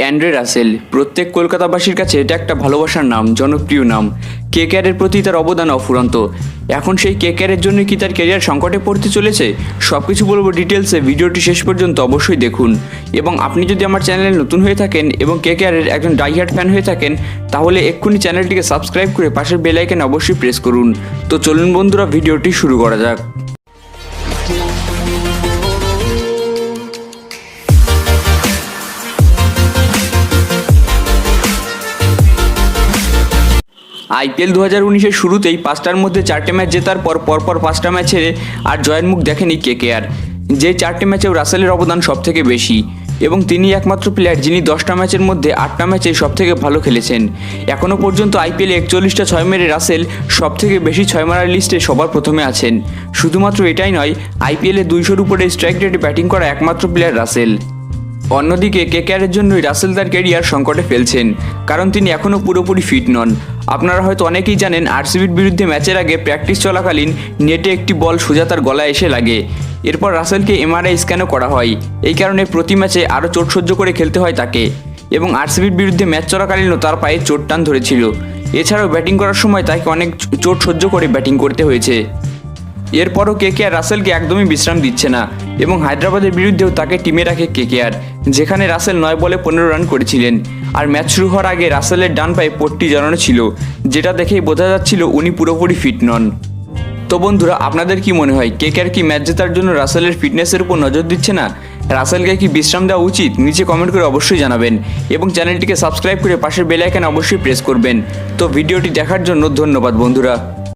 Andre Rasel, প্রত্যেক কলকাতাবাসীর কাছে এটা একটা ভালোবাসার নাম, জনপ্রিয় নাম। কে কেয়ারের প্রতি তার অবদান অফুরন্ত। এখন সেই কে কেয়ারের জন্য কি তার ক্যারিয়ার সংকটে পড়তে চলেছে সব কিছু বলব ডিটেলসে ভিডিওটি শেষ পর্যন্ত অবশ্যই দেখুন। এবং আপনি যদি আমার চ্যানেলে নতুন হয়ে থাকেন এবং কে কেয়ারের একজন ডাইহার্ট ফ্যান হয়ে থাকেন, তাহলে এক্ষুনি চ্যানেলটিকে সাবস্ক্রাইব করে পাশের বেল আইকন অবশ্যই প্রেস করুন। তো চলুন বন্ধুরা, ভিডিওটি শুরু করা যাক। আইপিএল দু হাজার উনিশের শুরুতেই পাঁচটার মধ্যে চারটে ম্যাচ জেতার পর পরপর পাঁচটা ম্যাচে আর জয়ের মুখ দেখেনি কেকেআর, যে চারটে ম্যাচেও রাসেলের অবদান সব থেকে বেশি। এবং তিনি একমাত্র প্লেয়ার যিনি দশটা ম্যাচের মধ্যে আটটা ম্যাচে সব থেকে ভালো খেলেছেন। এখনও পর্যন্ত আইপিএলে একচল্লিশটা ছয় মেরে রাসেল সব থেকে বেশি ছয় মারার লিস্টে সবার প্রথমে আছেন। শুধুমাত্র এটাই নয়, আইপিএলে দুইশোর উপরে স্ট্রাইক রেটে ব্যাটিং করা একমাত্র প্লেয়ার রাসেল। অন্যদিকে কেকেআরের জন্যই রাসেল তার ক্যারিয়ার সংকটে ফেলছেন, কারণ তিনি এখনও পুরোপুরি ফিট নন। আপনারা হয়তো অনেকেই জানেন আরসিবির বিরুদ্ধে ম্যাচের আগে প্র্যাকটিস চলাকালীন নেটে একটি বল সোজা তার গলায় এসে লাগে। এরপর রাসেলকে এমআরআই স্ক্যানও করা হয়। এই কারণে প্রতি ম্যাচে আরও চোট সহ্য করে খেলতে হয় তাকে। এবং আরসিবির বিরুদ্ধে ম্যাচ চলাকালীনও তার পায়ে চোট টান ধরেছিল। এছাড়াও ব্যাটিং করার সময় তাকে অনেক চোট সহ্য করে ব্যাটিং করতে হয়েছে। এরপরও কেকেআর রাসেলকে একদমই বিশ্রাম দিচ্ছে না। এবং হায়দ্রাবাদের বিরুদ্ধেও তাকে টিমে রাখে কেকেআর, যেখানে রাসেল নয় বলে পনেরো রান করেছিলেন। আর ম্যাচ শুরু হওয়ার আগে রাসেলের ডান পায়ে পট্টি জানানো ছিল, যেটা দেখেই বোঝা যাচ্ছিল উনি পুরোপুরি ফিট নন। তো বন্ধুরা, আপনাদের কি মনে হয়, কেকেআর কি ম্যাচ জেতার জন্য রাসেলের ফিটনেসের উপর নজর দিচ্ছে না? রাসেলকে কি বিশ্রাম দেওয়া উচিত? নিচে কমেন্ট করে অবশ্যই জানাবেন এবং চ্যানেলটিকে সাবস্ক্রাইব করে পাশের বেল আইকন অবশ্যই প্রেস করবেন। তো ভিডিওটি দেখার জন্য ধন্যবাদ বন্ধুরা।